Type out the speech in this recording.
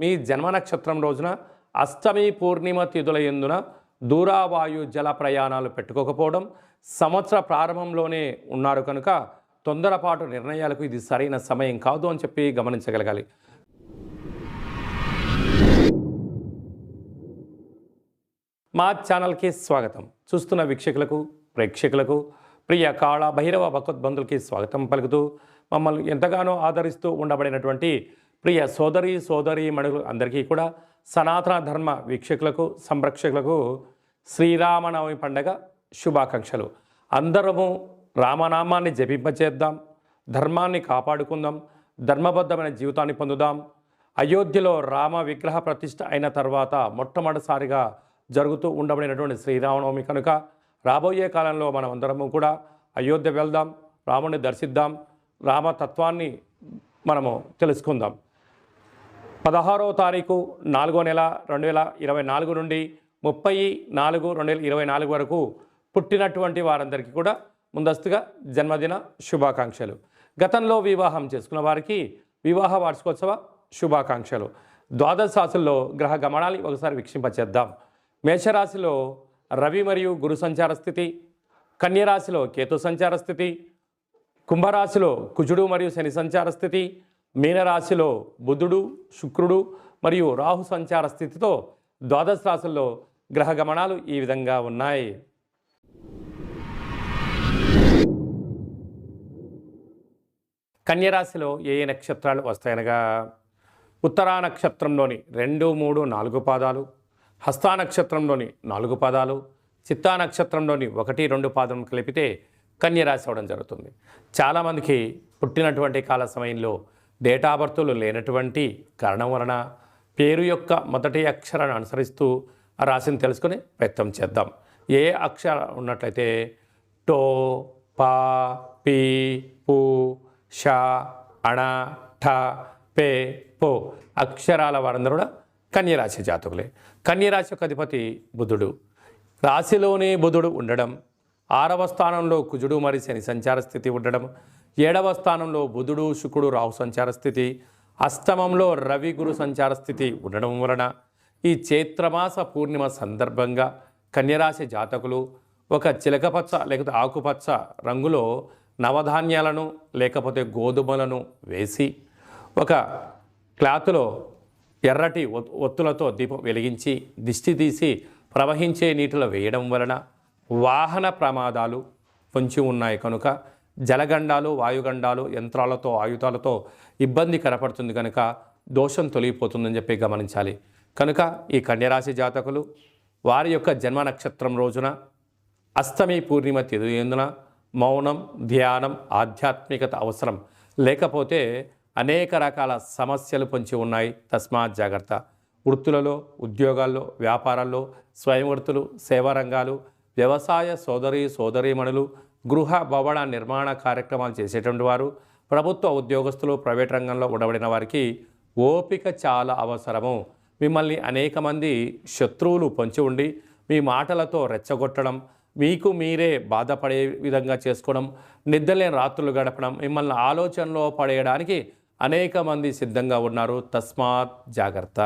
మీ జన్మ నక్షత్రం రోజున అష్టమి పూర్ణిమ తిథుల ఎందున దూరావాయు జల ప్రయాణాలు పెట్టుకోకపోవడం సంవత్సర ప్రారంభంలోనే ఉన్నారు కనుక తొందరపాటు నిర్ణయాలకు ఇది సరైన సమయం కాదు అని చెప్పి గమనించగలగాలి. మా ఛానల్కి స్వాగతం. చూస్తున్న వీక్షకులకు ప్రేక్షకులకు ప్రియ కాళ భైరవ భగవద్బంధులకి స్వాగతం పలుకుతూ మమ్మల్ని ఎంతగానో ఆదరిస్తూ ఉండబడినటువంటి ప్రియ సోదరి సోదరి మణులు అందరికీ కూడా సనాతన ధర్మ వీక్షకులకు సంరక్షకులకు శ్రీరామనవమి పండగ శుభాకాంక్షలు. అందరము రామనామాన్ని జపింపచేద్దాం ధర్మాన్ని కాపాడుకుందాం ధర్మబద్ధమైన జీవితాన్ని పొందుదాం. అయోధ్యలో రామ విగ్రహ ప్రతిష్ఠ అయిన తర్వాత మొట్టమొదటిసారిగా జరుగుతూ ఉండబడినటువంటి శ్రీరామనవమి కనుక రాబోయే కాలంలో మనం అందరము కూడా అయోధ్య వెళ్దాం రాముని దర్శిద్దాం రామతత్వాన్ని మనము తెలుసుకుందాం. పదహారవ తారీఖు నాలుగో నెల రెండు వేల ఇరవై నాలుగు నుండి ముప్పై నాలుగు రెండు వేల ఇరవై నాలుగు వరకు పుట్టినటువంటి వారందరికీ కూడా ముందస్తుగా జన్మదిన శుభాకాంక్షలు. గతంలో వివాహం చేసుకున్న వారికి వివాహ వార్షికోత్సవ శుభాకాంక్షలు. ద్వాదశ రాశుల్లో గ్రహ గమనాలు ఒకసారి వీక్షింపచేద్దాం. మేషరాశిలో రవి మరియు గురు సంచార స్థితి కన్యరాశిలో కేతు సంచార స్థితి కుంభరాశిలో కుజుడు మరియు శని సంచార స్థితి మీనరాశిలో బుధుడు శుక్రుడు మరియు రాహు సంచార స్థితితో ద్వాదశ రాశుల్లో గ్రహ గమనాలు ఈ విధంగా ఉన్నాయి. కన్యరాశిలో ఏ ఏ నక్షత్రాలు వస్తాయనగా? ఉత్తరా నక్షత్రంలోని రెండు మూడు నాలుగు పాదాలు హస్తా నక్షత్రంలోని నాలుగు పాదాలు చిత్తా నక్షత్రంలోని ఒకటి రెండు పాదం కలిపితే కన్యరాశి అవడం జరుగుతుంది. చాలామందికి పుట్టినటువంటి కాల సమయంలో డేటా బర్త్లు లేనటువంటి కారణం వలన పేరు యొక్క మొదటి అక్షరాన్ని అనుసరిస్తూ ఆ రాశిని తెలుసుకొని ప్రయత్నం చేద్దాం. ఏ అక్షరం ఉన్నట్లయితే టో పా పి పు ష అణ ఠ పే పో అక్షరాల వారందరూ కూడా కన్యరాశి జాతకులే. కన్యరాశి యొక్క అధిపతి బుధుడు. రాశిలోనే బుధుడు ఉండడం ఆరవ స్థానంలో కుజుడు మరి శని సంచార స్థితి ఉండడం ఏడవ స్థానంలో బుధుడు శుకుడు రాహు సంచార స్థితి అష్టమంలో రవి గురు సంచార స్థితి ఉండడం వలన ఈ చైత్రమాస పూర్ణిమ సందర్భంగా కన్యరాశి జాతకులు ఒక చిలకపచ్చ లేకపోతే ఆకుపచ్చ రంగులో నవధాన్యాలను లేకపోతే గోధుమలను వేసి ఒక క్లాత్లో ఎర్రటి ఒత్- ఒత్తులతో దీపం వెలిగించి దిష్టి తీసి ప్రవహించే నీటిలో వేయడం వలన వాహన ప్రమాదాలు పొంచి ఉన్నాయి. కనుక జలగండాలు వాయుగండాలు యంత్రాలతో ఆయుధాలతో ఇబ్బంది కనపడుతుంది కనుక దోషం తొలగిపోతుందని చెప్పి గమనించాలి. కనుక ఈ కన్యరాశి జాతకులు వారి యొక్క జన్మ నక్షత్రం రోజున అష్టమి పూర్ణిమ తిథి ఎందున మౌనం ధ్యానం ఆధ్యాత్మికత అవసరం. లేకపోతే అనేక రకాల సమస్యలు పొంచి ఉన్నాయి. తస్మాత్ జాగ్రత్త. వృత్తులలో ఉద్యోగాల్లో వ్యాపారాల్లో స్వయం వృత్తులు సేవా రంగాలు వ్యవసాయ సోదరి సోదరీమణులు గృహ భవన నిర్మాణ కార్యక్రమాలు చేసేటువంటి వారు ప్రభుత్వ ఉద్యోగస్తులు ప్రైవేట్ రంగంలో ఉండబడిన వారికి ఓపిక చాలా అవసరము. మిమ్మల్ని అనేక మంది శత్రువులు పొంచి ఉండి మీ మాటలతో రెచ్చగొట్టడం మీకు మీరే బాధపడే విధంగా చేసుకోవడం నిద్రలేని రాత్రులు గడపడం మిమ్మల్ని ఆలోచనలో పడేయడానికి అనేక మంది సిద్ధంగా ఉన్నారు. తస్మాత్ జాగ్రత్త.